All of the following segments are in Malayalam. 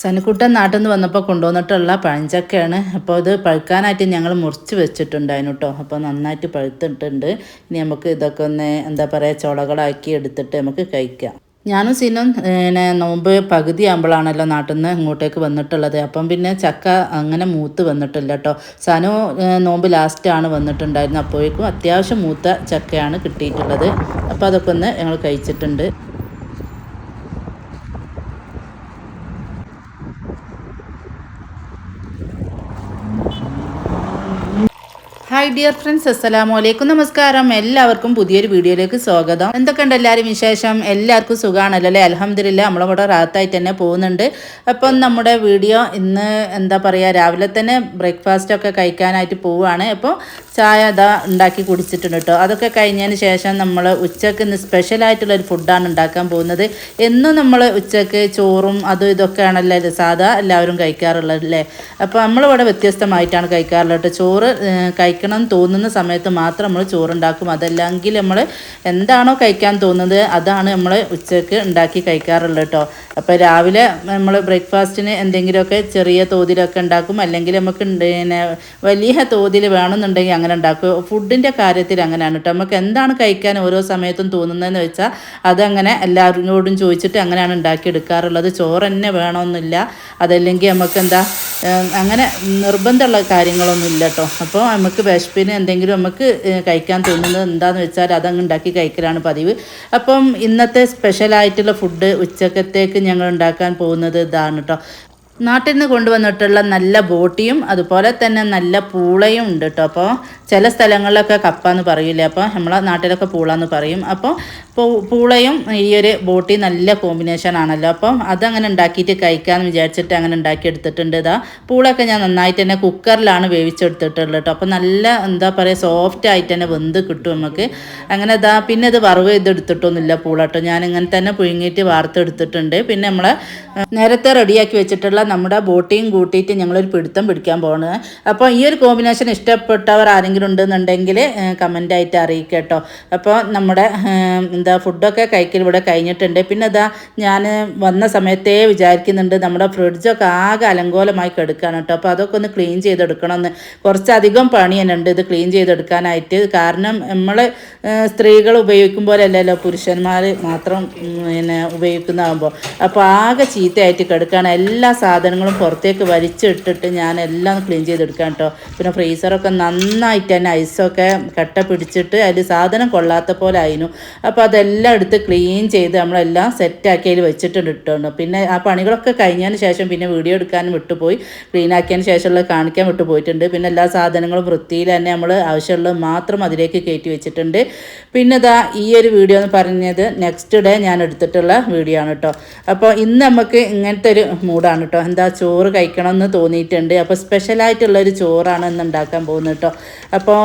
സനിക്കുട്ടൻ നാട്ടിൽ നിന്ന് വന്നപ്പോൾ കൊണ്ടുവന്നിട്ടുള്ള പഴഞ്ചക്കയാണ്. അപ്പോൾ ഇത് പഴുക്കാനായിട്ട് ഞങ്ങൾ മുറിച്ച് വെച്ചിട്ടുണ്ടായിരുന്നു കേട്ടോ അപ്പോൾ നന്നായിട്ട് പഴുത്തിട്ടുണ്ട്. ഇനി നമുക്ക് ഇതൊക്കെ ഒന്ന് എന്താ പറയുക ചുളകളാക്കി എടുത്തിട്ട് നമുക്ക് കഴിക്കാം. ഞാനും സീനും പിന്നെ നോമ്പ് പകുതി ആകുമ്പോഴാണല്ലോ നാട്ടിൽ നിന്ന് ഇങ്ങോട്ടേക്ക് വന്നിട്ടുള്ളത്. അപ്പം പിന്നെ ചക്ക അങ്ങനെ മൂത്ത് വന്നിട്ടില്ല കേട്ടോ സനു നോമ്പ് ലാസ്റ്റാണ് വന്നിട്ടുണ്ടായിരുന്നത്. അപ്പോഴേക്കും അത്യാവശ്യം മൂത്ത ചക്കയാണ് കിട്ടിയിട്ടുള്ളത്. അപ്പോൾ അതൊക്കെ ഒന്ന് ഞങ്ങൾ കഴിച്ചിട്ടുണ്ട്. ഹായ് ഡിയർ ഫ്രണ്ട്സ് അസ്സലാമു അലൈക്കും നമസ്കാരം എല്ലാവർക്കും പുതിയൊരു വീഡിയോയിലേക്ക് സ്വാഗതം. എന്തൊക്കെയുണ്ട് എല്ലാവരും വിശേഷം? എല്ലാവർക്കും സുഖമാണല്ലോ അല്ലേ? അലഹമ്മദില്ല കൂടെ റാത്തായിട്ട് തന്നെ പോകുന്നുണ്ട്. അപ്പം നമ്മുടെ വീഡിയോ ഇന്ന് എന്താ പറയുക രാവിലെ തന്നെ ബ്രേക്ക്ഫാസ്റ്റൊക്കെ കഴിക്കാനായിട്ട് പോവുകയാണ്. അപ്പോൾ ചായ അതാ ഉണ്ടാക്കി കുടിച്ചിട്ടുണ്ട് കേട്ടോ. അതൊക്കെ കഴിഞ്ഞതിന് ശേഷം നമ്മൾ ഉച്ചയ്ക്ക് ഇന്ന് സ്പെഷ്യലായിട്ടുള്ളൊരു ഫുഡാണ് ഉണ്ടാക്കാൻ പോകുന്നത്. എന്നും നമ്മൾ ഉച്ചയ്ക്ക് ചോറും അതും ഇതൊക്കെയാണല്ലോ ഇത് സാധാ എല്ലാവരും കഴിക്കാറുള്ളത് അല്ലേ? അപ്പോൾ നമ്മളിവിടെ വ്യത്യസ്തമായിട്ടാണ് കഴിക്കാറുള്ളത് കേട്ടോ. ചോറ് ഏഹ്, കഴിക്കണം തോന്നുന്ന സമയത്ത് മാത്രം നമ്മൾ ചോറുണ്ടാക്കും. അതല്ലെങ്കിൽ നമ്മൾ എന്താണോ കഴിക്കാൻ തോന്നുന്നത് അതാണ് നമ്മൾ ഉച്ചയ്ക്ക് ഉണ്ടാക്കി കഴിക്കാറുള്ളത് കേട്ടോ. അപ്പോൾ രാവിലെ നമ്മൾ ബ്രേക്ക്ഫാസ്റ്റിന് എന്തെങ്കിലുമൊക്കെ ചെറിയ തോതിലൊക്കെ ഉണ്ടാക്കും. അല്ലെങ്കിൽ നമുക്ക് പിന്നെ വലിയ തോതിൽ വേണമെന്നുണ്ടെങ്കിൽ അങ്ങനെ ഉണ്ടാക്കും. ഫുഡിന്റെ കാര്യത്തിൽ അങ്ങനെയാണ് കേട്ടോ. നമുക്ക് എന്താണ് കഴിക്കാൻ ഓരോ സമയത്തും തോന്നുന്നതെന്ന് വെച്ചാൽ അതങ്ങനെ എല്ലാവരോടും ചോദിച്ചിട്ട് അങ്ങനെയാണ് ഉണ്ടാക്കിയെടുക്കാറുള്ളത്. ചോറ് തന്നെ വേണമെന്നില്ല. അതല്ലെങ്കിൽ നമുക്ക് എന്താ അങ്ങനെ നിർബന്ധമുള്ള കാര്യങ്ങളൊന്നും ഇല്ല കേട്ടോ അപ്പോൾ നമുക്ക് വിശപ്പിന് എന്തെങ്കിലും നമുക്ക് കഴിക്കാൻ തോന്നുന്നത് എന്താണെന്ന് വെച്ചാൽ അതങ്ങ് ഉണ്ടാക്കി കഴിക്കലാണ് പതിവ്. അപ്പം ഇന്നത്തെ സ്പെഷ്യലായിട്ടുള്ള ഫുഡ് ഉച്ചക്കത്തേക്ക് ഞങ്ങൾ ഉണ്ടാക്കാൻ പോകുന്നത് ഇതാണ് കേട്ടോ നാട്ടിൽ നിന്ന് കൊണ്ടുവന്നിട്ടുള്ള നല്ല ബോട്ടിയും അതുപോലെ തന്നെ നല്ല പൂളയും ഉണ്ട് കേട്ടോ അപ്പോൾ ചില സ്ഥലങ്ങളിലൊക്കെ കപ്പ എന്ന് പറയില്ലേ അപ്പോൾ നമ്മളെ നാട്ടിലൊക്കെ പൂള എന്ന് പറയും അപ്പോൾ പൂളയും ഈ ഒരു ബോട്ടി നല്ല കോമ്പിനേഷൻ ആണല്ലോ. അപ്പോൾ അതങ്ങനെ ഉണ്ടാക്കിയിട്ട് കഴിക്കാമെന്ന് വിചാരിച്ചിട്ട് അങ്ങനെ ഉണ്ടാക്കി എടുത്തിട്ടുണ്ട് ഇതാ പൂളൊക്കെ ഞാൻ നന്നായിട്ട് തന്നെ കുക്കറിലാണ് വേവിച്ചെടുത്തിട്ടുള്ളത് കേട്ടോ അപ്പോൾ നല്ല എന്താ പറയുക സോഫ്റ്റ് ആയിട്ട് തന്നെ വെന്ത് കിട്ടും നമുക്ക്. അങ്ങനെ ഇതാ പിന്നെ ഇത് വറവ് ചെയ്തെടുത്തിട്ടൊന്നുമില്ല പൂള കേട്ടോ ഞാൻ ഇങ്ങനെ തന്നെ പുഴുങ്ങിയിട്ട് വാർത്തെടുത്തിട്ടുണ്ട്. പിന്നെ നമ്മളെ നേരത്തെ റെഡിയാക്കി വെച്ചിട്ടുള്ള നമ്മുടെ ബോട്ടിയും കൂട്ടിയിട്ട് ഞങ്ങളൊരു പിടുത്തം പിടിക്കാൻ പോകുന്നത് അപ്പോൾ ഈ ഒരു കോമ്പിനേഷൻ ഇഷ്ടപ്പെട്ടവർ ആരെങ്കിലും ഉണ്ടെന്നുണ്ടെങ്കിൽ കമന്റ് ആയിട്ട് അറിയിക്കുക കേട്ടോ അപ്പോൾ നമ്മുടെ എന്താ ഫുഡൊക്കെ കഴിക്കൽ ഇവിടെ കഴിഞ്ഞിട്ടുണ്ട്. പിന്നെ ഇതാ ഞാൻ വന്ന സമയത്തേ വിചാരിക്കുന്നുണ്ട് നമ്മുടെ ഫ്രിഡ്ജൊക്കെ ആകെ അലങ്കോലമായി കിടക്കുകയാണ് കേട്ടോ. അപ്പോൾ അതൊക്കെ ഒന്ന് ക്ലീൻ ചെയ്തെടുക്കണമെന്ന്. കുറച്ചധികം പണി തന്നെ ഉണ്ട് ഇത് ക്ലീൻ ചെയ്തെടുക്കാനായിട്ട്. കാരണം നമ്മൾ സ്ത്രീകൾ ഉപയോഗിക്കുമ്പോഴല്ലല്ലോ പുരുഷന്മാർ മാത്രം പിന്നെ ഉപയോഗിക്കുന്നതാകുമ്പോൾ. അപ്പോൾ ആകെ ചീത്തയായിട്ട് കിടക്കുകയാണ് എല്ലാ സാധനങ്ങളും പുറത്തേക്ക് വലിച്ചിട്ടിട്ട് ഞാൻ എല്ലാം ക്ലീൻ ചെയ്തെടുക്കാം കേട്ടോ. പിന്നെ ഫ്രീസറൊക്കെ നന്നായിട്ട് തന്നെ ഐസൊക്കെ കട്ട പിടിച്ചിട്ട് അതിൽ സാധനം കൊള്ളാത്ത പോലെ ആയിരുന്നു അപ്പോൾ അതെല്ലാം എടുത്ത് ക്ലീൻ ചെയ്ത് നമ്മളെല്ലാം സെറ്റാക്കി അതിൽ വെച്ചിട്ടുണ്ട് ഇട്ടുണ്ട്. പിന്നെ ആ പണികളൊക്കെ കഴിഞ്ഞതിന് ശേഷം പിന്നെ വീഡിയോ എടുക്കാനും വിട്ടുപോയി. ക്ലീൻ ആക്കിയതിന് ശേഷമുള്ള കാണിക്കാൻ വിട്ടുപോയിട്ടുണ്ട്. പിന്നെ എല്ലാ സാധനങ്ങളും വൃത്തിയിൽ തന്നെ നമ്മൾ ആവശ്യമുള്ളത് മാത്രം അതിലേക്ക് കയറ്റി വെച്ചിട്ടുണ്ട്. പിന്നെ ഇതാ ഈ ഒരു വീഡിയോ എന്ന് പറഞ്ഞത് നെക്സ്റ്റ് ഡേ ഞാൻ എടുത്തിട്ടുള്ള വീഡിയോ ആണ് കേട്ടോ. അപ്പോൾ ഇന്ന് നമുക്ക് ഇങ്ങനത്തെ ഒരു മൂഡാണ് കേട്ടോ. എന്താ ചോറ് കഴിക്കണം എന്ന് തോന്നിയിട്ടുണ്ട് അപ്പോൾ സ്പെഷ്യലായിട്ടുള്ളൊരു ചോറാണ് ഇന്ന് ഉണ്ടാക്കാൻ പോകുന്നത് കേട്ടോ. അപ്പോൾ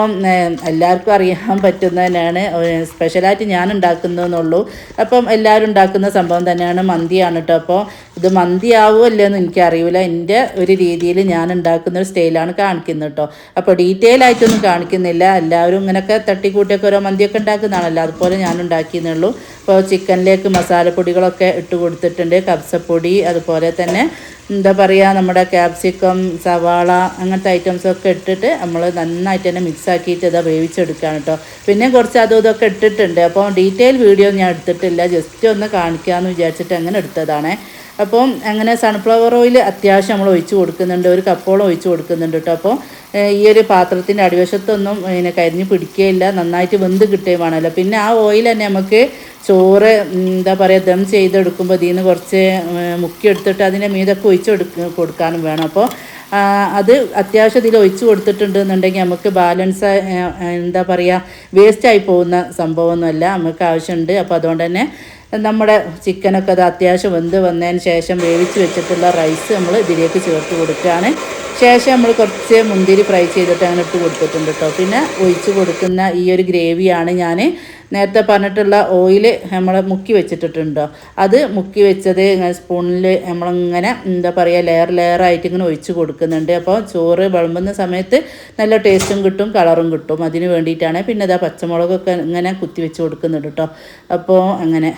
എല്ലാവർക്കും അറിയാൻ പറ്റുന്ന തന്നെയാണ് സ്പെഷ്യലായിട്ട് ഞാൻ ഉണ്ടാക്കുന്നതെന്നുള്ളൂ അപ്പം എല്ലാവരും ഉണ്ടാക്കുന്ന സംഭവം തന്നെയാണ് മന്തിയാണ് കേട്ടോ. അപ്പോൾ ഇത് മന്തി ആവുമോ അല്ലേന്ന് എനിക്കറിയില്ല എന്റെ ഒരു രീതിയിൽ ഞാൻ ഉണ്ടാക്കുന്ന ഒരു സ്റ്റൈലാണ് കാണിക്കുന്നത് കേട്ടോ. അപ്പോൾ ഡീറ്റെയിൽ ആയിട്ടൊന്നും കാണിക്കുന്നില്ല. എല്ലാവരും ഇങ്ങനെയൊക്കെ തട്ടിക്കൂട്ടിയൊക്കെ ഓരോ മന്തിയൊക്കെ ഉണ്ടാക്കുന്നതാണല്ലോ അതുപോലെ ഞാൻ ഉണ്ടാക്കിയെന്നുള്ളൂ അപ്പോൾ ചിക്കനിലേക്ക് മസാലപ്പൊടികളൊക്കെ ഇട്ട് കൊടുത്തിട്ടുണ്ട്. കബ്സപ്പൊടി അതുപോലെ തന്നെ എന്താ പറയുക നമ്മുടെ ക്യാപ്സിക്കം സവാള അങ്ങനത്തെ ഐറ്റംസൊക്കെ ഇട്ടിട്ട് നമ്മൾ നന്നായിട്ട് തന്നെ മിക്സ് ആക്കിയിട്ട് ഇതാ വേവിച്ചെടുക്കുകയാണ് കേട്ടോ പിന്നെ കുറച്ച് അതും ഇതൊക്കെ ഇട്ടിട്ടുണ്ട്. അപ്പോൾ ഡീറ്റെയിൽ വീഡിയോ ഞാൻ എടുത്തിട്ടില്ല. ജസ്റ്റ് ഒന്ന് കാണിക്കാമെന്ന് വിചാരിച്ചിട്ട് അങ്ങനെ എടുത്തതാണേ. അപ്പം അങ്ങനെ സൺഫ്ലവർ ഓയിൽ അത്യാവശ്യം നമ്മൾ ഒഴിച്ച് കൊടുക്കുന്നുണ്ട് ഒരു കപ്പോളം ഒഴിച്ച് കൊടുക്കുന്നുണ്ട് കേട്ടോ അപ്പോൾ ഈ ഒരു പാത്രത്തിന്റെ അടിവശത്തൊന്നും പിന്നെ കരിഞ്ഞ് പിടിക്കുകയില്ല നന്നായിട്ട് വെന്ത് കിട്ടുകയും വേണമല്ലോ. പിന്നെ ആ ഓയിൽ തന്നെ നമുക്ക് ചോറ് എന്താ പറയുക ദം ചെയ്തെടുക്കുമ്പോൾ ഇതിൽ നിന്ന് കുറച്ച് മുക്കിയെടുത്തിട്ട് അതിന്റെ മീതൊക്കെ ഒഴിച്ച് കൊടുക്ക കൊടുക്കാനും വേണം. അപ്പോൾ അത് അത്യാവശ്യം ഇതിൽ കൊടുത്തിട്ടുണ്ട് കൊടുത്തിട്ടുണ്ടെന്നുണ്ടെങ്കിൽ നമുക്ക് ബാലൻസ് എന്താ പറയുക വേസ്റ്റായി പോകുന്ന സംഭവമൊന്നുമല്ല. നമുക്ക് ആവശ്യമുണ്ട്. അപ്പോൾ അതുകൊണ്ട് തന്നെ നമ്മുടെ ചിക്കനൊക്കെ അത് അത്യാവശ്യം വെന്ത് വന്നതിന് ശേഷം വേവിച്ച് വെച്ചിട്ടുള്ള റൈസ് നമ്മൾ ഇതിലേക്ക് ചേർത്ത് കൊടുക്കുകയാണ്. ശേഷം നമ്മൾ കുറച്ച് മുന്തിരി ഫ്രൈ ചെയ്തിട്ട് അങ്ങനെ ഇട്ട് കൊടുത്തിട്ടുണ്ട് കേട്ടോ. പിന്നെ ഒഴിച്ച് കൊടുക്കുന്ന ഈ ഒരു ഗ്രേവിയാണ് ഞാൻ നേരത്തെ പറഞ്ഞിട്ടുള്ള ഓയിൽ നമ്മൾ മുക്കി വെച്ചിട്ടുണ്ടോ അത് മുക്കി വെച്ചത് ഇങ്ങനെ സ്പൂണിൽ നമ്മളിങ്ങനെ എന്താ പറയുക ലെയർ ലെയറായിട്ട് ഇങ്ങനെ ഒഴിച്ച് കൊടുക്കുന്നുണ്ട്. അപ്പോൾ ചോറ് വിളമ്പുന്ന സമയത്ത് നല്ല ടേസ്റ്റും കിട്ടും കളറും കിട്ടും. അതിന് വേണ്ടിയിട്ടാണ് പിന്നെ ഇതാ പച്ചമുളകൊക്കെ ഇങ്ങനെ കുത്തി വെച്ച് കൊടുക്കുന്നുണ്ട് കേട്ടോ. അപ്പോൾ അങ്ങനെ.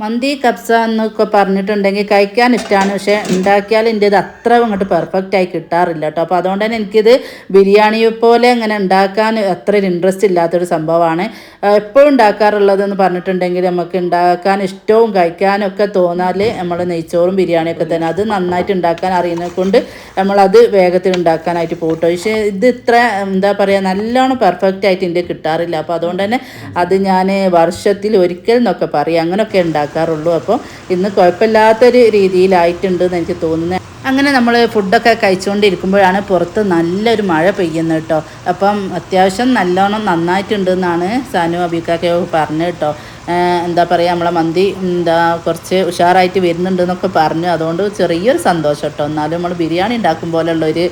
മന്തി കബ്സ എന്നൊക്കെ പറഞ്ഞിട്ടുണ്ടെങ്കിൽ കഴിക്കാൻ ഇഷ്ടമാണ് പക്ഷേ ഉണ്ടാക്കിയാൽ എന്റെ ഇത് അത്ര അങ്ങോട്ട് പെർഫെക്റ്റ് ആയി കിട്ടാറില്ല കേട്ടോ. അപ്പോൾ അതുകൊണ്ട് തന്നെ എനിക്കിത് ബിരിയാണി പോലെ അങ്ങനെ ഉണ്ടാക്കാൻ അത്ര ഒരു ഇൻട്രസ്റ്റ് ഇല്ലാത്തൊരു സംഭവമാണ്. എപ്പോഴും ഉണ്ടാക്കാറുള്ളതെന്ന് പറഞ്ഞിട്ടുണ്ടെങ്കിൽ നമുക്ക് ഉണ്ടാക്കാൻ ഇഷ്ടവും കഴിക്കാനും ഒക്കെ തോന്നാൽ നമ്മൾ നെയ്ച്ചോറും ബിരിയാണിയൊക്കെ തന്നെ. അത് നന്നായിട്ട് ഉണ്ടാക്കാൻ അറിയുന്നത് കൊണ്ട് നമ്മളത് വേഗത്തിൽ ഉണ്ടാക്കാനായിട്ട് പോട്ടോ. പക്ഷേ ഇത് ഇത്ര എന്താ പറയുക നല്ലോണം പെർഫെക്റ്റ് ആയിട്ട് എന്റെ കിട്ടാറില്ല. അപ്പോൾ അതുകൊണ്ട് തന്നെ അത് ഞാൻ വർഷത്തിൽ ഒരിക്കൽ എന്നൊക്കെ പറയും. അങ്ങനെയൊക്കെ ഉണ്ടാക്കാറുള്ളൂ അപ്പോൾ ഇന്ന് കുഴപ്പമില്ലാത്തൊരു രീതിയിലായിട്ടുണ്ട് എന്ന് എനിക്ക് തോന്നുന്നത് അങ്ങനെ നമ്മൾ ഫുഡൊക്കെ കഴിച്ചുകൊണ്ടിരിക്കുമ്പോഴാണ് പുറത്ത് നല്ലൊരു മഴ പെയ്യുന്നത് കേട്ടോ. അപ്പം അത്യാവശ്യം നല്ലോണം നന്നായിട്ടുണ്ട് എന്നാണ് സാനു അബിക്കൊക്കെ പറഞ്ഞു കേട്ടോ. എന്താ പറയുക നമ്മളെ മന്തി എന്താ കുറച്ച് ഉഷാറായിട്ട് വരുന്നുണ്ട് എന്നൊക്കെ പറഞ്ഞു. അതുകൊണ്ട് ചെറിയൊരു സന്തോഷം കേട്ടോ. എന്നാലും നമ്മൾ ബിരിയാണി ഉണ്ടാക്കും പോലുള്ളൊരു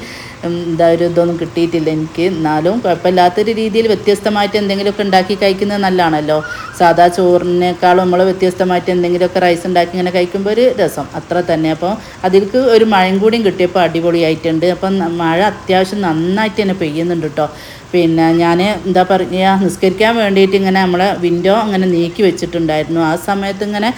എന്താ ഒരു ഇതൊന്നും കിട്ടിയിട്ടില്ല എനിക്ക്. എന്നാലും കുഴപ്പമില്ലാത്തൊരു രീതിയിൽ വ്യത്യസ്തമായിട്ട് എന്തെങ്കിലുമൊക്കെ ഉണ്ടാക്കി കഴിക്കുന്നത് നല്ലതാണല്ലോ. സാധാ ചോറിനേക്കാളും നമ്മൾ വ്യത്യസ്തമായിട്ട് എന്തെങ്കിലുമൊക്കെ റൈസ് ഉണ്ടാക്കി ഇങ്ങനെ കഴിക്കുമ്പോൾ ഒരു രസം. അത്ര തന്നെ. അപ്പോൾ അതിൽക്ക് ഒരു മഴയും കൂടിയും കിട്ടിയപ്പോൾ അടിപൊളിയായിട്ടുണ്ട്. അപ്പം മഴ അത്യാവശ്യം നന്നായിട്ട് തന്നെ പെയ്യുന്നുണ്ട് കേട്ടോ. പിന്നെ ഞാൻ എന്താ പറയുക നിസ്കരിക്കാൻ വേണ്ടിയിട്ട് ഇങ്ങനെ നമ്മൾ വിൻഡോ അങ്ങനെ നീക്കി വെച്ചിട്ടുണ്ടായിരുന്നു. ആ സമയത്ത് ഇങ്ങനെ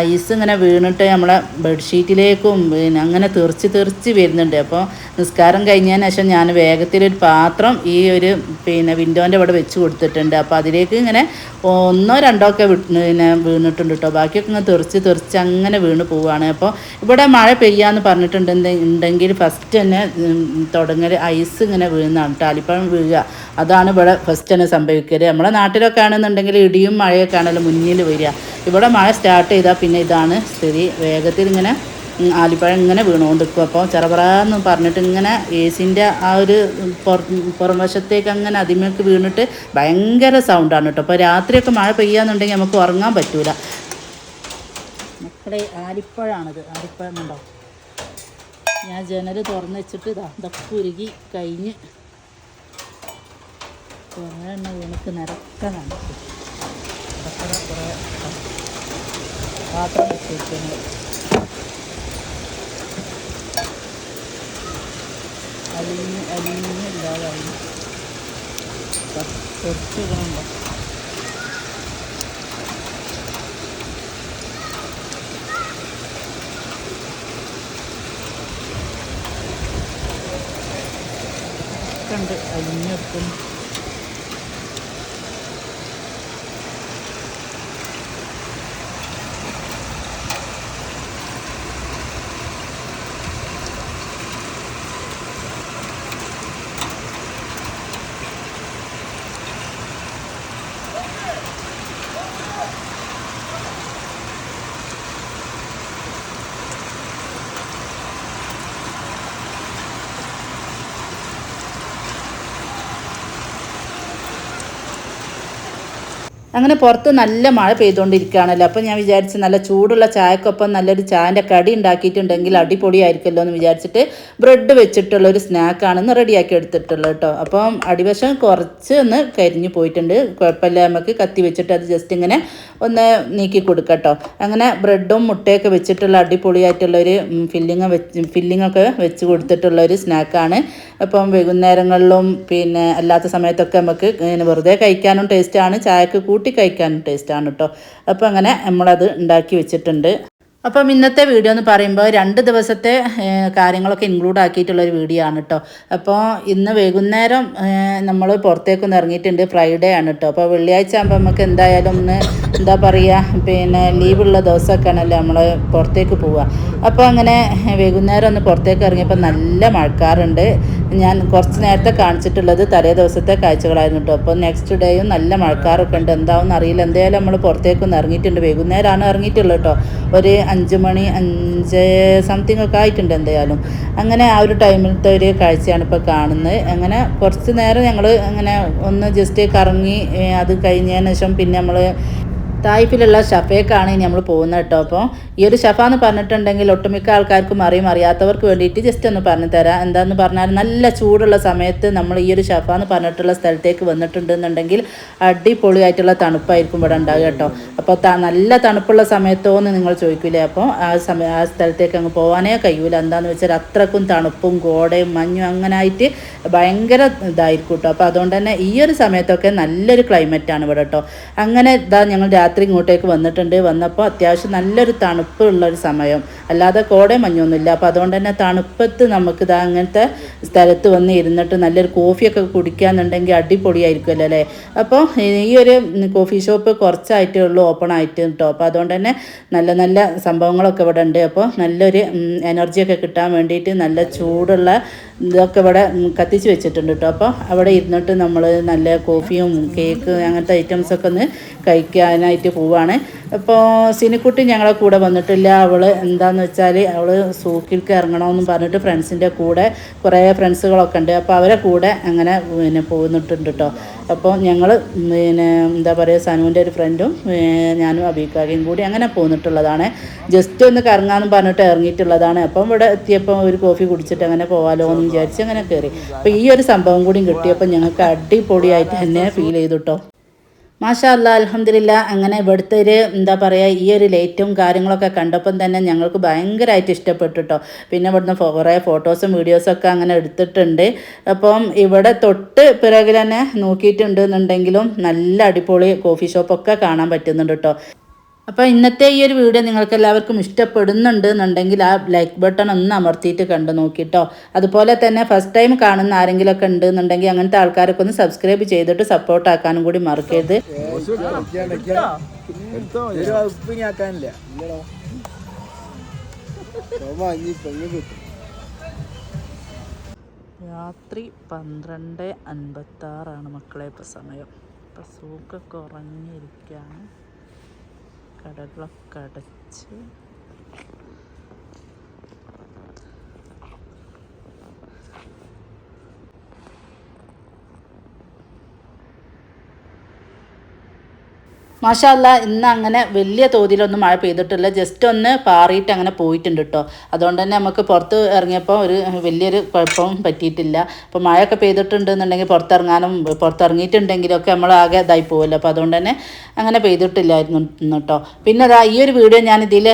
ഐസ് ഇങ്ങനെ വീണിട്ട് നമ്മളെ ബെഡ്ഷീറ്റിലേക്കും പിന്നെ അങ്ങനെ തെറിച്ച് തെറിച്ച് വരുന്നുണ്ട്. അപ്പോൾ നിസ്കാരം കഴിഞ്ഞതിന് ശേഷം ഞാൻ വേഗത്തിലൊരു പാത്രം ഈ ഒരു പിന്നെ വിൻഡോന്റെ അവിടെ വെച്ച് കൊടുത്തിട്ടുണ്ട്. അപ്പോൾ അതിലേക്ക് ഇങ്ങനെ ഒന്നോ രണ്ടോ ഒക്കെ പിന്നെ വീണിട്ടുണ്ട് കേട്ടോ ബാക്കിയൊക്കെ ഇങ്ങനെ തെറിച്ച് തെറിച്ച് അങ്ങനെ വീണ് പോവുകയാണ് അപ്പോൾ ഇവിടെ മഴ പെയ്യാന്ന് പറഞ്ഞിട്ടുണ്ട്. ഉണ്ടെങ്കിൽ ഫസ്റ്റ് തന്നെ തുടങ്ങൽ ഐസ് ഇങ്ങനെ വീഴുന്നതാണ് ടാലിപ്പഴം വീഴുക. അതാണ് ഇവിടെ ഫസ്റ്റ് തന്നെ സംഭവിക്കൽ. നമ്മുടെ നാട്ടിലൊക്കെ ആണെന്നുണ്ടെങ്കിൽ ഇടിയും മഴയൊക്കെ ആണല്ലോ മുന്നിൽ വരിക. ഇവിടെ മഴ സ്റ്റാർട്ട് ചെയ്താൽ പിന്നെ ഇതാണ് സ്ഥിതി. വേഗത്തിൽ ഇങ്ങനെ ആലിപ്പഴം ഇങ്ങനെ വീണുകൊണ്ടിരിക്കും അപ്പോൾ ചെറപറാന്ന് പറഞ്ഞിട്ട് ഇങ്ങനെ എ സിന്റെ ആ ഒരു പുറ- വശത്തേക്ക് അങ്ങനെ അതിമേക്ക് വീണിട്ട് ഭയങ്കര സൗണ്ടാണ് കേട്ടോ. അപ്പോൾ രാത്രിയൊക്കെ മഴ പെയ്യാന്നുണ്ടെങ്കിൽ നമുക്ക് ഉറങ്ങാൻ പറ്റൂല. മക്കളെ ആലിപ്പഴാണിത്. ആലിപ്പഴം ഉണ്ടോ ഞാൻ ജനൽ തുറന്ന് വെച്ചിട്ട് ഇതാ ഇതൊക്കെ ഉരുകി കഴിഞ്ഞ് കുറേ എണ്ണ വീണക്ക് നിരക്കാനാണ് അതൊക്കെ കുറേ പാത്രം വെച്ചിരിക്കുന്നത്. അലിഞ്ഞ് അലിഞ്ഞ് ഇല്ലാതായി. കുറച്ച് ഇടുന്നുണ്ടോ കണ്ട് അലിഞ്ഞെടുക്കുന്നു അങ്ങനെ പുറത്ത് നല്ല മഴ പെയ്തുകൊണ്ടിരിക്കുകയാണല്ലോ. അപ്പോൾ ഞാൻ വിചാരിച്ച് നല്ല ചൂടുള്ള ചായക്കൊപ്പം നല്ലൊരു ചായന്റെ കടി ഉണ്ടാക്കിയിട്ടുണ്ടെങ്കിൽ അടിപൊളിയായിരിക്കുമല്ലോ എന്ന് വിചാരിച്ചിട്ട് ബ്രെഡ് വെച്ചിട്ടുള്ള ഒരു സ്നാക്കാണെന്ന് റെഡിയാക്കി എടുത്തിട്ടുള്ളത് കേട്ടോ. അപ്പം അടിവശം കുറച്ച് ഒന്ന് കരിഞ്ഞു പോയിട്ടുണ്ട്. കുഴപ്പമില്ല നമുക്ക് കത്തി വെച്ചിട്ട് അത് ജസ്റ്റ് ഇങ്ങനെ ഒന്ന് നീക്കി കൊടുക്കട്ടോ അങ്ങനെ ബ്രെഡും മുട്ടയൊക്കെ വെച്ചിട്ടുള്ള അടിപൊളിയായിട്ടുള്ള ഒരു ഫില്ലിങ് വെച്ച് ഫില്ലിങ്ങൊക്കെ വെച്ച് കൊടുത്തിട്ടുള്ള ഒരു സ്നാക്കാണ്. അപ്പം വൈകുന്നേരങ്ങളിലും പിന്നെ അല്ലാത്ത സമയത്തൊക്കെ നമുക്ക് വെറുതെ കഴിക്കാനും ടേസ്റ്റാണ് ചായക്ക് കൂട്ടി കഴിക്കാനും ടേസ്റ്റാണ് കേട്ടോ അപ്പോൾ അങ്ങനെ നമ്മളത് ഉണ്ടാക്കി വെച്ചിട്ടുണ്ട്. അപ്പം ഇന്നത്തെ വീഡിയോ എന്ന് പറയുമ്പോൾ രണ്ട് ദിവസത്തെ കാര്യങ്ങളൊക്കെ ഇൻക്ലൂഡ് ആക്കിയിട്ടുള്ളൊരു വീഡിയോ ആണ് കേട്ടോ അപ്പോൾ ഇന്ന് വൈകുന്നേരം നമ്മൾ പുറത്തേക്കൊന്ന് ഇറങ്ങിയിട്ടുണ്ട് ഫ്രൈഡേ ആണ് കേട്ടോ അപ്പോൾ വെള്ളിയാഴ്ച ആകുമ്പോൾ നമുക്ക് എന്തായാലും ഒന്ന് എന്താ പറയുക പിന്നെ ലീവുള്ള ദിവസമൊക്കെ ആണല്ലോ നമ്മൾ പുറത്തേക്ക് പോവുക. അപ്പോൾ അങ്ങനെ വൈകുന്നേരം ഒന്ന് പുറത്തേക്ക് ഇറങ്ങിയപ്പോൾ നല്ല മഴക്കാറുണ്ട്. ഞാൻ കുറച്ച് നേരത്തെ കാണിച്ചിട്ടുള്ളത് തലേ ദിവസത്തെ കാഴ്ചകളായിരുന്നു കേട്ടോ അപ്പോൾ നെക്സ്റ്റ് ഡേയും നല്ല മഴക്കാറൊക്കെ ഉണ്ട്. എന്താവും അറിയില്ല. എന്തായാലും നമ്മൾ പുറത്തേക്കൊന്ന് ഇറങ്ങിയിട്ടുണ്ട്. വൈകുന്നേരമാണ് ഇറങ്ങിയിട്ടുള്ളത് കേട്ടോ ഒരു അഞ്ച് മണി അഞ്ച് സംതിങ് ഒക്കെ ആയിട്ടുണ്ട് എന്തായാലും. അങ്ങനെ ആ ഒരു ടൈമിലത്തെ ഒരു കാഴ്ചയാണ് ഇപ്പോൾ കാണുന്നത്. അങ്ങനെ കുറച്ച് നേരം ഞങ്ങൾ അങ്ങനെ ഒന്ന് ജസ്റ്റ് കറങ്ങി അത് കഴിഞ്ഞതിന് ശേഷം പിന്നെ നമ്മൾ തായ്പിലുള്ള ഷഫേക്കാണ് ഇനി നമ്മൾ പോകുന്നത് കേട്ടോ. അപ്പോൾ ഈ ഒരു ഷഫ എന്ന് പറഞ്ഞിട്ടുണ്ടെങ്കിൽ ഒട്ടുമിക്ക ആൾക്കാർക്കും അറിയും അറിയാത്തവർക്ക് വേണ്ടിയിട്ട് ജസ്റ്റ് ഒന്ന് പറഞ്ഞു തരാം. എന്താന്ന് പറഞ്ഞാൽ നല്ല ചൂടുള്ള സമയത്ത് നമ്മൾ ഈ ഒരു ഷഫ എന്ന് പറഞ്ഞിട്ടുള്ള സ്ഥലത്തേക്ക് വന്നിട്ടുണ്ടെന്നുണ്ടെങ്കിൽ അടിപൊളിയായിട്ടുള്ള തണുപ്പായിരിക്കും ഇവിടെ ഉണ്ടാകുക കേട്ടോ. അപ്പോൾ നല്ല തണുപ്പുള്ള സമയത്തോന്ന് നിങ്ങൾ ചോദിക്കില്ലേ അപ്പോൾ ആ സമയം ആ സ്ഥലത്തേക്ക് അങ്ങ് പോകാനേ കഴിയൂല. എന്താണെന്ന് വെച്ചാൽ അത്രക്കും തണുപ്പും കോടയും മഞ്ഞും അങ്ങനെ ആയിട്ട് ഭയങ്കര ഇതായിരിക്കും കേട്ടോ. അപ്പോൾ അതുകൊണ്ട് തന്നെ ഈ ഒരു സമയത്തൊക്കെ നല്ലൊരു ക്ലൈമറ്റാണ് ഇവിടെ കേട്ടോ. അങ്ങനെ ഇതാ ഞങ്ങൾ രാത്രി രാത്രി ഇങ്ങോട്ടേക്ക് വന്നിട്ടുണ്ട്. വന്നപ്പോൾ അത്യാവശ്യം നല്ലൊരു തണുപ്പുള്ള ഒരു സമയം. അല്ലാതെ കോടയും മഞ്ഞൊന്നുമില്ല. അപ്പോൾ അതുകൊണ്ട് തന്നെ തണുപ്പത്ത് നമുക്ക് ഇതാ അങ്ങനത്തെ സ്ഥലത്ത് വന്ന് ഇരുന്നിട്ട് നല്ലൊരു കോഫിയൊക്കെ കുടിക്കാന്നുണ്ടെങ്കിൽ അടിപൊളിയായിരിക്കുമല്ലോ അല്ലേ? അപ്പോൾ ഈ ഒരു കോഫി ഷോപ്പ് കുറച്ചായിട്ടേ ഉള്ളൂ ഓപ്പൺ ആയിട്ട് കേട്ടോ. അപ്പോൾ അതുകൊണ്ട് തന്നെ നല്ല നല്ല സംഭവങ്ങളൊക്കെ ഇവിടെ ഉണ്ട്. അപ്പോൾ നല്ലൊരു എനർജിയൊക്കെ കിട്ടാൻ വേണ്ടിയിട്ട് നല്ല ചൂടുള്ള ഇതൊക്കെ ഇവിടെ കത്തിച്ച് വെച്ചിട്ടുണ്ട് കേട്ടോ. അപ്പോൾ അവിടെ ഇരുന്നിട്ട് നമ്മൾ നല്ല കോഫിയും കേക്ക് അങ്ങനത്തെ ഐറ്റംസൊക്കെ ഒന്ന് കഴിക്കാനായിട്ട് പോവാണ്. അപ്പോൾ സിനിക്കുട്ടി ഞങ്ങളെ കൂടെ വന്നിട്ടില്ല. അവൾ എന്താന്ന് വെച്ചാൽ അവൾ സൂക്കിൽക്ക് ഇറങ്ങണമെന്ന് പറഞ്ഞിട്ട് ഫ്രണ്ട്സിന്റെ കൂടെ കുറേ ഫ്രണ്ട്സുകളൊക്കെ ഉണ്ട്. അപ്പോൾ അവരെ കൂടെ അങ്ങനെ പിന്നെ പോകുന്നിട്ടുണ്ട് കേട്ടോ. അപ്പോൾ ഞങ്ങൾ പിന്നെ എന്താ പറയുക സനുവിന്റെ ഒരു ഫ്രണ്ടും ഞാനും അബീക്കാകയും കൂടി അങ്ങനെ പോന്നിട്ടുള്ളതാണ്. ജസ്റ്റ് ഒന്ന് കറങ്ങാമെന്ന് പറഞ്ഞിട്ട് ഇറങ്ങിയിട്ടുള്ളതാണ്. അപ്പം ഇവിടെ എത്തിയപ്പോൾ ഒരു കോഫി കുടിച്ചിട്ട് അങ്ങനെ പോകാമല്ലോ എന്ന് വിചാരിച്ച് അങ്ങനെ കയറി അപ്പോൾ ഈ ഒരു സംഭവം കൂടി കിട്ടിയപ്പോൾ ഞങ്ങൾക്ക് അടിപൊളിയായിട്ട് തന്നെ ഫീൽ ചെയ്തു കേട്ടോ മാഷാ അല്ല അലഹമില്ല അങ്ങനെ ഇവിടുത്തെ ഒരു എന്താ പറയുക ഈ ഒരു ലൈറ്റും കാര്യങ്ങളൊക്കെ കണ്ടപ്പം തന്നെ ഞങ്ങൾക്ക് ഭയങ്കരമായിട്ട് ഇഷ്ടപ്പെട്ടു കേട്ടോ പിന്നെ ഇവിടുന്ന് കുറേ ഫോട്ടോസും വീഡിയോസൊക്കെ അങ്ങനെ എടുത്തിട്ടുണ്ട്. അപ്പം ഇവിടെ തൊട്ട് പിറകിൽ തന്നെ നോക്കിയിട്ടുണ്ടെന്നുണ്ടെങ്കിലും നല്ല അടിപൊളി കോഫി ഷോപ്പൊക്കെ കാണാൻ പറ്റുന്നുണ്ട് കേട്ടോ അപ്പോൾ ഇന്നത്തെ ഈ ഒരു വീഡിയോ നിങ്ങൾക്ക് എല്ലാവർക്കും ഇഷ്ടപ്പെടുന്നുണ്ട് എന്നുണ്ടെങ്കിൽ ആ ലൈക്ക് ബട്ടൺ ഒന്ന് അമർത്തിയിട്ട് കണ്ടു നോക്കിട്ടോ. അതുപോലെ തന്നെ ഫസ്റ്റ് ടൈം കാണുന്ന ആരെങ്കിലുമൊക്കെ ഉണ്ട് എന്നുണ്ടെങ്കിൽ അങ്ങനത്തെ ആൾക്കാരൊക്കെ ഒന്ന് സബ്സ്ക്രൈബ് ചെയ്തിട്ട് സപ്പോർട്ട് ആക്കാനും കൂടി മറക്കരുത്. രാത്രി പന്ത്രണ്ട് അൻപത്താറാണ് മക്കളെ ഇപ്പോൾ സമയം. ഇപ്പം സൂക്കൊക്കെ ഉറങ്ങിയിരിക്കുകയാണ് കടകളൊക്കെ അടച്ച് മാഷാല്ല ഇന്ന് അങ്ങനെ വലിയ തോതിലൊന്നും മഴ പെയ്തിട്ടില്ല. ജസ്റ്റ് ഒന്ന് പാറിയിട്ട് അങ്ങനെ പോയിട്ടുണ്ട് കേട്ടോ അതുകൊണ്ട് തന്നെ നമുക്ക് പുറത്ത് ഇറങ്ങിയപ്പോൾ ഒരു വലിയൊരു കുഴപ്പവും പറ്റിയിട്ടില്ല. അപ്പോൾ മഴയൊക്കെ പെയ്തിട്ടുണ്ട് എന്നുണ്ടെങ്കിൽ പുറത്തിറങ്ങാനും പുറത്തിറങ്ങിയിട്ടുണ്ടെങ്കിലൊക്കെ നമ്മൾ ആകെ ഇതായി പോകുമല്ലോ അപ്പോൾ അതുകൊണ്ട് തന്നെ അങ്ങനെ പെയ്തിട്ടില്ലായിരുന്നു കേട്ടോ പിന്നെ അതാ ഈ ഒരു വീഡിയോ ഞാൻ ഇതിൽ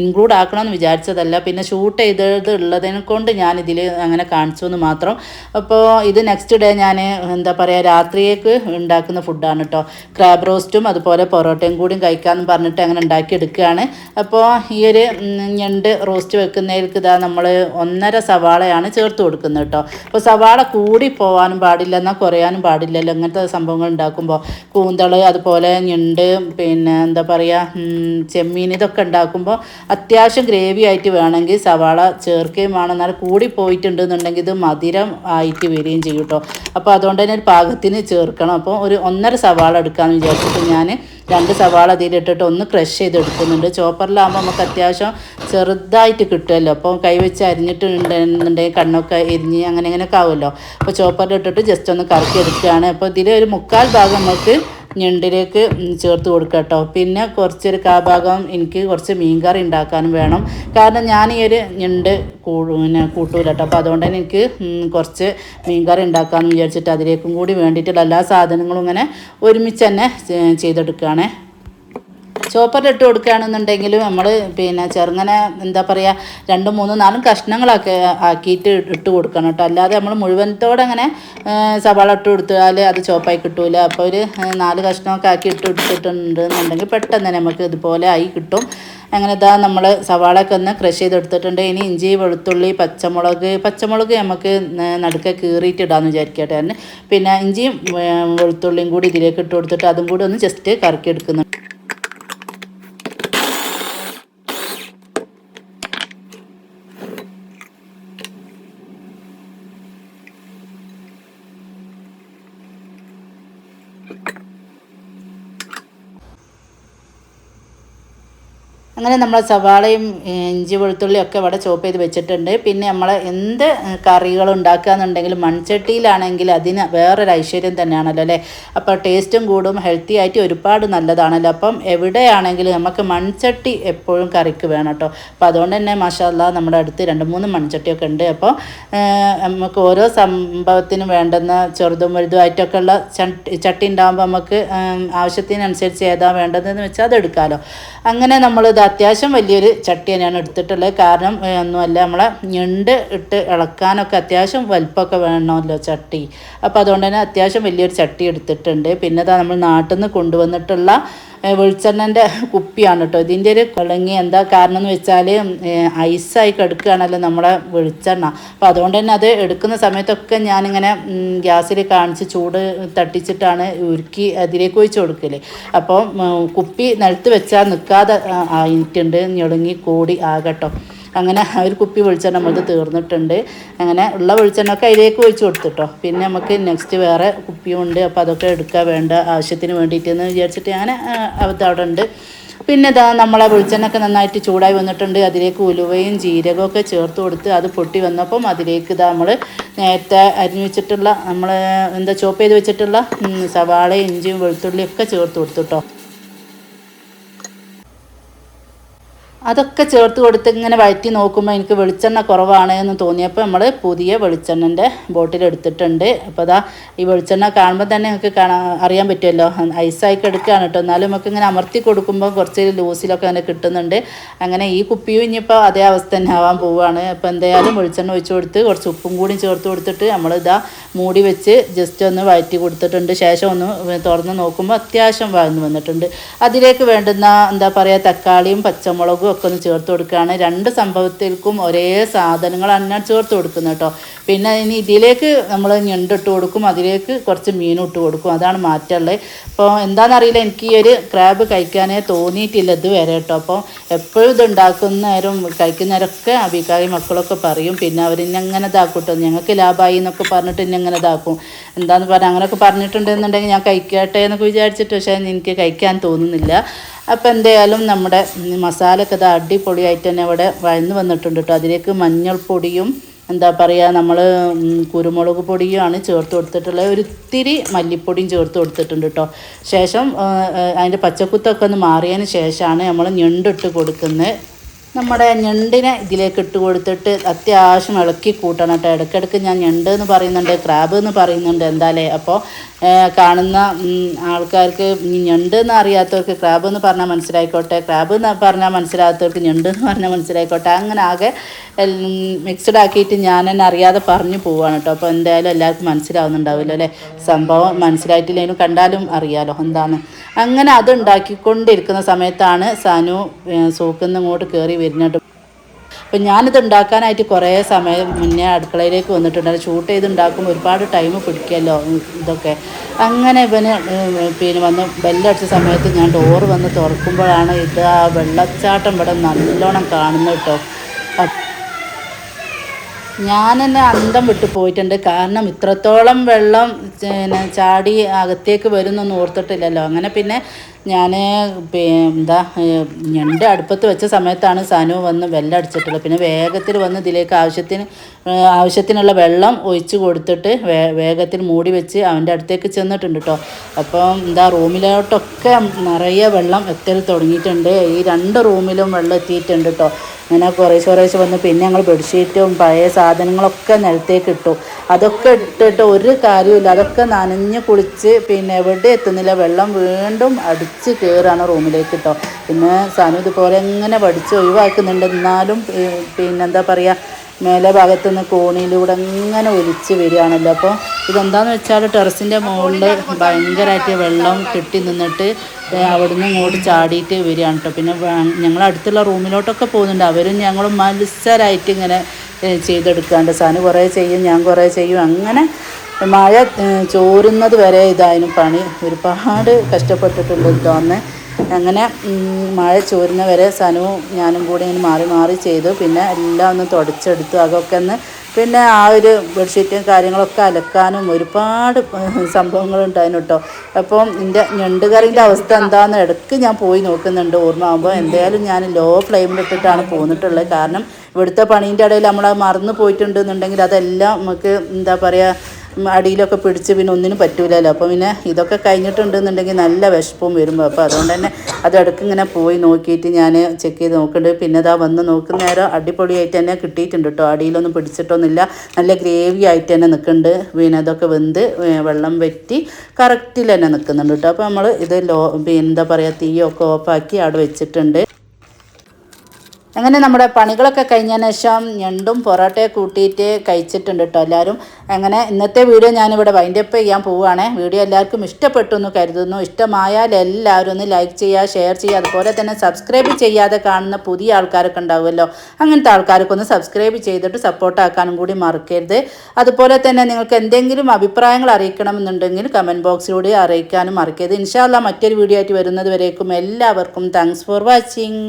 ഇൻക്ലൂഡ് ആക്കണമെന്ന് വിചാരിച്ചതല്ല. പിന്നെ ഷൂട്ട് ചെയ്തത് ഉള്ളതിനെ കൊണ്ട് ഞാൻ ഇതിൽ അങ്ങനെ കാണിച്ചു എന്ന് മാത്രം. അപ്പോൾ ഇത് നെക്സ്റ്റ് ഡേ ഞാൻ എന്താ പറയുക രാത്രിയേക്ക് ഉണ്ടാക്കുന്ന ഫുഡാണ് കേട്ടോ ക്രാബ് റോസ്റ്റും അതുപോലെ പൊറോട്ടയും കൂടിയും കഴിക്കാമെന്ന് പറഞ്ഞിട്ട് അങ്ങനെ ഉണ്ടാക്കിയെടുക്കുകയാണ് അപ്പോൾ ഈ ഒരു ഞണ്ട് റോസ്റ്റ് വെക്കുന്നതിലേക്ക് ഇതാ നമ്മൾ ഒന്നര സവാളയാണ് ചേർത്ത് കൊടുക്കുന്നത് കേട്ടോ. അപ്പോൾ സവാള കൂടി പോകാനും പാടില്ല എന്നാൽ കുറയാനും പാടില്ലല്ലോ. ഇങ്ങനത്തെ സംഭവങ്ങൾ ഉണ്ടാക്കുമ്പോൾ കൂന്തൾ അതുപോലെ ഞണ്ട് പിന്നെ എന്താ പറയുക ചെമ്മീൻ ഇതൊക്കെ ഉണ്ടാക്കുമ്പോൾ അത്യാവശ്യം ഗ്രേവി ആയിട്ട് വേണമെങ്കിൽ സവാള ചേർക്കുകയും വേണം. എന്നാൽ കൂടി പോയിട്ടുണ്ട് എന്നുണ്ടെങ്കിൽ ഇത് മധുരം ആയിട്ട് വരികയും ചെയ്യും കേട്ടോ. അപ്പോൾ അതുകൊണ്ട് തന്നെ ഒരു പാകത്തിന് ചേർക്കണം. അപ്പോൾ ഒരു ഒന്നര സവാള എടുക്കാമെന്ന് വിചാരിച്ചിട്ട് ഞാൻ രണ്ട് സവാള അതിലിട്ടിട്ട് ഒന്ന് ക്രഷ് ചെയ്ത് എടുക്കുന്നുണ്ട് ചോപ്പറിലാകുമ്പോൾ നമുക്ക് അത്യാവശ്യം ചെറുതായിട്ട് കിട്ടുമല്ലോ. അപ്പോൾ കൈവച്ച് അരിഞ്ഞിട്ടുണ്ടെന്നുണ്ടെങ്കിൽ കണ്ണൊക്കെ എരിഞ്ഞ് അങ്ങനെ ഇങ്ങനെയൊക്കെ ആവുമല്ലോ. അപ്പോൾ ചോപ്പറിലിട്ടിട്ട് ജസ്റ്റ് ഒന്ന് കറക്കി എടുക്കുകയാണ് അപ്പോൾ ഇതിൽ ഒരു മുക്കാൽ ഭാഗം നമുക്ക് ഞണ്ടിലേക്ക് ചേർത്ത് കൊടുക്കുക കേട്ടോ. പിന്നെ കുറച്ചൊരു കാഭാഗം എനിക്ക് കുറച്ച് മീൻകറി ഉണ്ടാക്കാനും വേണം. കാരണം ഞാൻ ഈ ഒരു ഞണ്ട് പിന്നെ കൂട്ടൂല കേട്ടോ. അപ്പോൾ അതുകൊണ്ട് തന്നെ എനിക്ക് കുറച്ച് കുറച്ച് മീൻകറി ഉണ്ടാക്കാമെന്ന് വിചാരിച്ചിട്ട് അതിലേക്കും കൂടി വേണ്ടിയിട്ടുള്ള എല്ലാ സാധനങ്ങളും ഇങ്ങനെ ഒരുമിച്ച് തന്നെ ചെയ്തെടുക്കുകയാണേ. ചോപ്പറിൽ ഇട്ട് കൊടുക്കുകയാണെന്നുണ്ടെങ്കിൽ നമ്മൾ പിന്നെ ചെറുങ്ങനെ എന്താ പറയുക രണ്ടും മൂന്നും നാലും കഷ്ണങ്ങളൊക്കെ ആക്കിയിട്ട് ഇട്ട് കൊടുക്കണം കേട്ടോ. അല്ലാതെ നമ്മൾ മുഴുവനത്തോടെ അങ്ങനെ സവാള ഇട്ട് കൊടുത്താൽ അത് ചോപ്പായി കിട്ടൂല. അപ്പോൾ ഒരു നാല് കഷ്ണമൊക്കെ ആക്കി ഇട്ട് കൊടുത്തിട്ടുണ്ട് എന്നുണ്ടെങ്കിൽ പെട്ടെന്ന് തന്നെ നമുക്ക് ഇതുപോലെ ആയി കിട്ടും. അങ്ങനെ ഇതാ നമ്മൾ സവാളയൊക്കെ ഒന്ന് ക്രഷ് ചെയ്തെടുത്തിട്ടുണ്ട് ഇനി ഇഞ്ചി വെളുത്തുള്ളി പച്ചമുളക് പച്ചമുളക് നമുക്ക് നടുക്കെ കീറിയിട്ട് ഇടാമെന്ന് വിചാരിക്കട്ടെ. പിന്നെ ഇഞ്ചിയും വെളുത്തുള്ളിയും കൂടി ഇതിലേക്ക് ഇട്ട് കൊടുത്തിട്ട് അതും കൂടി ഒന്ന് ജസ്റ്റ് കറക്കി എടുക്കുന്നുണ്ട് അങ്ങനെ നമ്മൾ സവാളയും ഇഞ്ചി വെളുത്തുള്ളിയും ഒക്കെ ഇവിടെ ചോപ്പ് ചെയ്ത് വെച്ചിട്ടുണ്ട്. പിന്നെ നമ്മൾ എന്ത് കറികൾ ഉണ്ടാക്കുകയെന്നുണ്ടെങ്കിലും മൺചട്ടിയിലാണെങ്കിൽ അതിന് വേറൊരു ഐശ്വര്യം തന്നെയാണല്ലോ അല്ലേ? അപ്പോൾ ടേസ്റ്റും കൂടും ഹെൽത്തി ആയിട്ട് ഒരുപാട് നല്ലതാണല്ലോ. അപ്പം എവിടെയാണെങ്കിലും നമുക്ക് മൺചട്ടി എപ്പോഴും കറിക്ക് വേണം കേട്ടോ. അപ്പോൾ അതുകൊണ്ട് തന്നെ മാഷാല്ല നമ്മുടെ അടുത്ത് രണ്ട് മൂന്ന് മൺചട്ടിയൊക്കെ ഉണ്ട്. അപ്പോൾ നമുക്ക് ഓരോ സംഭവത്തിനും വേണ്ടുന്ന ചെറുതും വലുതുമായിട്ടൊക്കെ ഉള്ള ചട്ടി ഉണ്ടാകുമ്പോൾ നമുക്ക് ആവശ്യത്തിനനുസരിച്ച് ഏതാ വേണ്ടതെന്ന് വെച്ചാൽ അത് എടുക്കാമല്ലോ അങ്ങനെ നമ്മളിത് അത്യാവശ്യം വലിയൊരു ചട്ടി തന്നെയാണ് എടുത്തിട്ടുള്ളത്. കാരണം ഒന്നുമല്ല നമ്മളെ ഞണ്ട് ഇട്ട് ഇളക്കാനൊക്കെ അത്യാവശ്യം വലിപ്പമൊക്കെ വേണമല്ലോ ചട്ടി. അപ്പോൾ അതുകൊണ്ട് തന്നെ അത്യാവശ്യം വലിയൊരു ചട്ടി എടുത്തിട്ടുണ്ട്. പിന്നെ നമ്മൾ നാട്ടിൽ നിന്ന് കൊണ്ടുവന്നിട്ടുള്ള വെളിച്ചെണ്ണന്റെ കുപ്പിയാണ് കേട്ടോ ഇതിന്റെ ഒരു കിളങ്ങി എന്താ കാരണം എന്ന് വെച്ചാൽ ഐസായി കിടക്കുകയാണല്ലോ നമ്മളെ വെളിച്ചെണ്ണ. അപ്പോൾ അതുകൊണ്ട് തന്നെ അത് എടുക്കുന്ന സമയത്തൊക്കെ ഞാനിങ്ങനെ ഗ്യാസിൽ കാണിച്ച് ചൂട് തട്ടിച്ചിട്ടാണ് ഉരുക്കി അതിലേക്ക് ഒഴിച്ച് കൊടുക്കൽ. അപ്പോൾ കുപ്പി നിലത്ത് വെച്ചാൽ നിൽക്കാതെ ആയിട്ടുണ്ട്. ഞൊടുങ്ങി കൂടി ആകട്ടോ. അങ്ങനെ ഒരു കുപ്പി വെളിച്ചെണ്ണ നമ്മൾ തീർന്നിട്ടുണ്ട്. അങ്ങനെ ഉള്ള വെളിച്ചെണ്ണ ഒക്കെ അതിലേക്ക് ഒഴിച്ച് കൊടുത്തിട്ടോ. പിന്നെ നമുക്ക് നെക്സ്റ്റ് വേറെ കുപ്പിയുണ്ട് അപ്പോൾ അതൊക്കെ എടുക്കാൻ വേണ്ട ആവശ്യത്തിന് വേണ്ടിയിട്ടെന്ന് വിചാരിച്ചിട്ട് ഞാൻ അത് അവിടെ ഉണ്ട്. പിന്നെ ഇതാ നമ്മളെ വെളിച്ചെണ്ണൊക്കെ നന്നായിട്ട് ചൂടായി വന്നിട്ടുണ്ട്. അതിലേക്ക് ഉലുവയും ജീരകവും ഒക്കെ ചേർത്ത് കൊടുത്ത് അത് പൊട്ടി വന്നപ്പം അതിലേക്ക് ഇതാ നമ്മൾ നേരത്തെ അരിഞ്ഞു വെച്ചിട്ടുള്ള നമ്മൾ എന്താ ചോപ്പ് ചെയ്ത് വെച്ചിട്ടുള്ള സവാള ഇഞ്ചിയും വെളുത്തുള്ളിയും ഒക്കെ ചേർത്ത് കൊടുത്തു കേട്ടോ അതൊക്കെ ചേർത്ത് കൊടുത്ത് ഇങ്ങനെ വഴറ്റി നോക്കുമ്പോൾ എനിക്ക് വെളിച്ചെണ്ണ കുറവാണ് എന്ന് തോന്നിയപ്പോൾ നമ്മൾ പുതിയ വെളിച്ചെണ്ണന്റെ ബോട്ടിൽ എടുത്തിട്ടുണ്ട്. അപ്പോൾ അതാ ഈ വെളിച്ചെണ്ണ കാണുമ്പോൾ തന്നെ നിങ്ങൾക്ക് കാണാൻ അറിയാൻ പറ്റുമല്ലോ. ഐസായി എടുക്കുകയാണ് കേട്ടോ. എന്നാലും നമുക്ക് ഇങ്ങനെ അമർത്തി കൊടുക്കുമ്പോൾ കുറച്ച് ലൂസിലൊക്കെ അങ്ങനെ കിട്ടുന്നുണ്ട്. അങ്ങനെ ഈ കുപ്പിയും ഇനിയിപ്പോൾ അതേ അവസ്ഥ തന്നെ ആവാൻ പോവുകയാണ് അപ്പോൾ എന്തായാലും വെളിച്ചെണ്ണ ഒഴിച്ച് കൊടുത്ത് കുറച്ച് ഉപ്പും കൂടി ചേർത്ത് കൊടുത്തിട്ട് നമ്മൾ നമ്മളിതാ മൂടി വെച്ച് ജസ്റ്റ് ഒന്ന് വഴറ്റി കൊടുത്തിട്ടുണ്ട്. ശേഷം ഒന്ന് തുറന്ന് നോക്കുമ്പോൾ അത്യാവശ്യം വഴന്ന് വന്നിട്ടുണ്ട്. അതിലേക്ക് വേണ്ടുന്ന എന്താ പറയുക തക്കാളിയും പച്ചമുളകും ഒക്കെ ഒന്ന് ചേർത്ത് കൊടുക്കുകയാണ്. രണ്ട് സംഭവത്തിൽക്കും ഒരേ സാധനങ്ങളാണ് ഞാൻ ചേർത്ത് കൊടുക്കുന്നത് കേട്ടോ. പിന്നെ ഇനി ഇതിലേക്ക് നമ്മൾ ഞണ്ടിട്ട് കൊടുക്കും. അതിലേക്ക് കുറച്ച് മീനും ഇട്ട് കൊടുക്കും. അതാണ് മാറ്റമുള്ളത്. അപ്പോൾ എന്താണെന്നറിയില്ല. എനിക്ക് ഈ ഒരു ക്രാബ് കഴിക്കാനേ തോന്നിയിട്ടില്ല ഇത് വരെ കേട്ടോ. അപ്പോൾ എപ്പോഴും ഇത് നേരം കഴിക്കുന്നവരൊക്കെ അബിക്കായി മക്കളൊക്കെ പറയും. പിന്നെ അവർ ഇനി അങ്ങനെ ഇതാക്കൂട്ടോ ഞങ്ങൾക്ക് ലാഭമായി എന്നൊക്കെ പറഞ്ഞിട്ട് ഇനി അങ്ങനെ ഇതാക്കും. എന്താണെന്ന് പറഞ്ഞാൽ അങ്ങനെയൊക്കെ പറഞ്ഞിട്ടുണ്ടെന്നുണ്ടെങ്കിൽ ഞാൻ കഴിക്കട്ടെ എന്നൊക്കെ വിചാരിച്ചിട്ട് പക്ഷേ എനിക്ക് കഴിക്കാൻ തോന്നുന്നില്ല. അപ്പോൾ എന്തായാലും നമ്മുടെ മസാലയൊക്കെ ഇത് അടിപൊളിയായിട്ട് തന്നെ ഇവിടെ വഴന്ന് വന്നിട്ടുണ്ട് കേട്ടോ. അതിലേക്ക് മഞ്ഞൾപ്പൊടിയും എന്താ പറയുക നമ്മൾ കുരുമുളക് പൊടിയുമാണ് ചേർത്ത് കൊടുത്തിട്ടുള്ളത്. ഒരു ഇത്തിരി മല്ലിപ്പൊടിയും ചേർത്ത് കൊടുത്തിട്ടുണ്ട് കേട്ടോ. ശേഷം അതിന്റെ പച്ചക്കുത്തൊക്കെ ഒന്ന് മാറിയതിന് ശേഷമാണ് നമ്മൾ ഞണ്ടിട്ട് കൊടുക്കുന്നത്. നമ്മുടെ ഞണ്ടിനെ ഇതിലേക്ക് ഇട്ട് കൊടുത്തിട്ട് അത്യാവശ്യം ഇളക്കി കൂട്ടണം കേട്ടോ. ഇടയ്ക്കിടയ്ക്ക് ഞാൻ ഞണ്ട് എന്ന് പറയുന്നുണ്ട് ക്രാബ് എന്ന് പറയുന്നുണ്ട് എന്തായാലേ. അപ്പോൾ കാണുന്ന ആൾക്കാർക്ക് ഞണ്ട് എന്ന് അറിയാത്തവർക്ക് ക്രാബ് എന്ന് പറഞ്ഞാൽ മനസ്സിലായിക്കോട്ടെ. ക്രാബ് എന്ന് പറഞ്ഞാൽ മനസ്സിലാകാത്തവർക്ക് ഞണ്ട് എന്ന് പറഞ്ഞാൽ മനസ്സിലായിക്കോട്ടെ. അങ്ങനെ ആകെ മിക്സഡ് ആക്കിയിട്ട് ഞാൻ തന്നെ അറിയാതെ പറഞ്ഞു പോവാണ് കേട്ടോ അപ്പോൾ എന്തായാലും എല്ലാവർക്കും മനസ്സിലാവുന്നുണ്ടാവില്ല അല്ലേ? സംഭവം മനസ്സിലായിട്ടില്ലെങ്കിലും കണ്ടാലും അറിയാലോ എന്താണ് അങ്ങനെ അത് ഉണ്ടാക്കിക്കൊണ്ടിരിക്കുന്ന സമയത്താണ് സനു സൂക്കിന്ന് ഇങ്ങോട്ട് കയറി വരുന്നത്. അപ്പം ഞാനിത് ഉണ്ടാക്കാനായിട്ട് കുറേ സമയം മുന്നേ അടുക്കളയിലേക്ക് വന്നിട്ടുണ്ട്. ഷൂട്ട് ചെയ്ത് ഉണ്ടാക്കുമ്പോൾ ഒരുപാട് ടൈം പിടിക്കുമല്ലോ ഇതൊക്കെ. അങ്ങനെ ഇവന് പിന്നെ വന്ന് ബെല്ലടിച്ച സമയത്ത് ഞാൻ ഡോറ് വന്ന് തുറക്കുമ്പോഴാണ് ഇത് ആ വെള്ളച്ചാട്ടം ഇവിടെ നല്ലോണം കാണുന്നത് കേട്ടോ ഞാൻ തന്നെ അന്തം വിട്ടു പോയിട്ടുണ്ട്. കാരണം ഇത്രത്തോളം വെള്ളം പിന്നെ ചാടി അകത്തേക്ക് വരുന്നൊന്നും ഓർത്തിട്ടില്ലല്ലോ. അങ്ങനെ പിന്നെ ഞാൻ എന്താ ഞണ്ട് അടുപ്പത്ത് വെച്ച സമയത്താണ് സനു വന്ന് വെള്ളം അടിച്ചിട്ടുള്ളത് പിന്നെ വേഗത്തിൽ വന്ന് ഇതിലേക്ക് ആവശ്യത്തിന് ആവശ്യത്തിനുള്ള വെള്ളം ഒഴിച്ച് കൊടുത്തിട്ട് വേ വേഗത്തിൽ മൂടി വെച്ച് അവന്റെ അടുത്തേക്ക് ചെന്നിട്ടുണ്ട് കേട്ടോ അപ്പം എന്താ റൂമിലോട്ടൊക്കെ നിറയെ വെള്ളം എത്തൽ തുടങ്ങിയിട്ടുണ്ട്. ഈ രണ്ട് റൂമിലും വെള്ളം എത്തിയിട്ടുണ്ട് കേട്ടോ അങ്ങനെ കുറേശ്ശെ കുറേശ്ശെ വന്ന് പിന്നെ ഞങ്ങൾ ബെഡ്ഷീറ്റും പഴയ സാധനങ്ങളൊക്കെ നിലത്തേക്ക് ഇട്ടു. അതൊക്കെ ഇട്ടിട്ട് ഒരു കാര്യമില്ല അതൊക്കെ നനഞ്ഞ് കുളിച്ച് പിന്നെ എവിടെ എത്തുന്നില്ല. വെള്ളം വീണ്ടും അടിച്ച് കയറാണ് റൂമിലേക്ക് കേട്ടോ പിന്നെ സാനു ഇതുപോലെ എങ്ങനെ പഠിച്ച് ഒഴിവാക്കുന്നുണ്ട്. എന്നാലും പിന്നെന്താ പറയുക മേലെ ഭാഗത്തു നിന്ന് കോണിയിലൂടെ ഇങ്ങനെ ഒലിച്ച് വരികയാണല്ലോ. അപ്പോൾ ഇതെന്താന്ന് വെച്ചാൽ ടെറസിന്റെ മുകളിൽ ഭയങ്കരമായിട്ട് വെള്ളം കെട്ടി നിന്നിട്ട് അവിടെ അവിടുന്ന് ഇങ്ങോട്ട് ചാടിയിട്ട് വരികയാണ് കേട്ടോ പിന്നെ ഞങ്ങൾ അടുത്തുള്ള റൂമിലോട്ടൊക്കെ പോകുന്നുണ്ട്. അവരും ഞങ്ങളും മത്സരമായിട്ട് ഇങ്ങനെ ചെയ്തെടുക്കാണ്ട്. സാനു കുറേ ചെയ്യും ഞാൻ കുറേ ചെയ്യും. അങ്ങനെ മഴ ചോരുന്നത് വരെ ഇതായിരുന്നു പണി. ഒരുപാട് കഷ്ടപ്പെട്ടിട്ടുണ്ട് തോന്നെ അങ്ങനെ മഴ ചോരുന്ന വരെ സനുവും ഞാനും കൂടി ഇങ്ങനെ മാറി മാറി ചെയ്തു. പിന്നെ എല്ലാം ഒന്ന് തുടച്ചെടുത്തു. അതൊക്കെ ഒന്ന് പിന്നെ ആ ഒരു ബെഡ്ഷീറ്റും കാര്യങ്ങളൊക്കെ അലക്കാനും ഒരുപാട് സംഭവങ്ങളുണ്ടായിരുന്നു കേട്ടോ അപ്പം എന്റെ ഞണ്ടുകറിന്റെ അവസ്ഥ എന്താണെന്ന് ഇടയ്ക്ക് ഞാൻ പോയി നോക്കുന്നുണ്ട് ഓർമ്മ ആകുമ്പോൾ എന്തായാലും ഞാൻ ലോ ഫ്ലെയിമിലിട്ടിട്ടാണ് പോന്നിട്ടുള്ളത്. കാരണം ഇവിടുത്തെ പണീന്റെ ഇടയിൽ നമ്മൾ മറന്നു പോയിട്ടുണ്ടെന്നുണ്ടെങ്കിൽ അതെല്ലാം നമുക്ക് എന്താ പറയുക അടിയിലൊക്കെ പിടിച്ച് പിന്നെ ഒന്നിനും പറ്റൂലല്ലോ. അപ്പോൾ പിന്നെ ഇതൊക്കെ കഴിഞ്ഞിട്ടുണ്ടെന്നുണ്ടെങ്കിൽ നല്ല വിശപ്പും വരുമ്പോൾ അപ്പോൾ അതുകൊണ്ട് തന്നെ അത് ഇടയ്ക്ക് ഇങ്ങനെ പോയി നോക്കിയിട്ട് ഞാൻ ചെക്ക് ചെയ്ത് നോക്കുന്നുണ്ട്. പിന്നെ അതാ വന്ന് നോക്കുന്ന നേരം അടിപൊളിയായിട്ട് തന്നെ കിട്ടിയിട്ടുണ്ട് കേട്ടോ അടിയിലൊന്നും പിടിച്ചിട്ടൊന്നുമില്ല. നല്ല ഗ്രേവി ആയിട്ട് തന്നെ നിൽക്കുന്നുണ്ട്. പിന്നെ അതൊക്കെ വെന്ത് വെള്ളം വറ്റി കറക്റ്റിൽ തന്നെ നിൽക്കുന്നുണ്ട് കേട്ടോ അപ്പോൾ നമ്മൾ ഇത് ലോ എന്താ പറയുക തീയൊക്കെ ഓഫാക്കി അവിടെ വെച്ചിട്ടുണ്ട്. അങ്ങനെ നമ്മുടെ പണികളൊക്കെ കഴിഞ്ഞതിന് ശേഷം ഞണ്ടും പൊറോട്ടയെ കൂട്ടിയിട്ട് കഴിച്ചിട്ടുണ്ട് കേട്ടോ എല്ലാവരും അങ്ങനെ ഇന്നത്തെ വീഡിയോ ഞാനിവിടെ വൈൻഡപ്പ് ചെയ്യാൻ പോവുകയാണ്. വീഡിയോ എല്ലാവർക്കും ഇഷ്ടപ്പെട്ടു എന്ന് കരുതുന്നു. ഇഷ്ടമായാൽ എല്ലാവരും ഒന്ന് ലൈക്ക് ചെയ്യുക ഷെയർ ചെയ്യുക അതുപോലെ തന്നെ സബ്സ്ക്രൈബ് ചെയ്യാതെ കാണുന്ന പുതിയ ആൾക്കാരൊക്കെ ഉണ്ടാവുമല്ലോ. അങ്ങനത്തെ ആൾക്കാരൊക്കെ ഒന്ന് സബ്സ്ക്രൈബ് ചെയ്തിട്ട് സപ്പോർട്ടാക്കാനും കൂടി മറക്കരുത്. അതുപോലെ തന്നെ നിങ്ങൾക്ക് എന്തെങ്കിലും അഭിപ്രായങ്ങൾ അറിയിക്കണമെന്നുണ്ടെങ്കിൽ കമന്റ് ബോക്സിലൂടെ അറിയിക്കാനും മറക്കരുത്. ഇൻഷാല്ല മറ്റൊരു വീഡിയോ ആയിട്ട് വരുന്നത് വരേക്കും. എല്ലാവർക്കും താങ്ക്സ് ഫോർ വാച്ചിങ്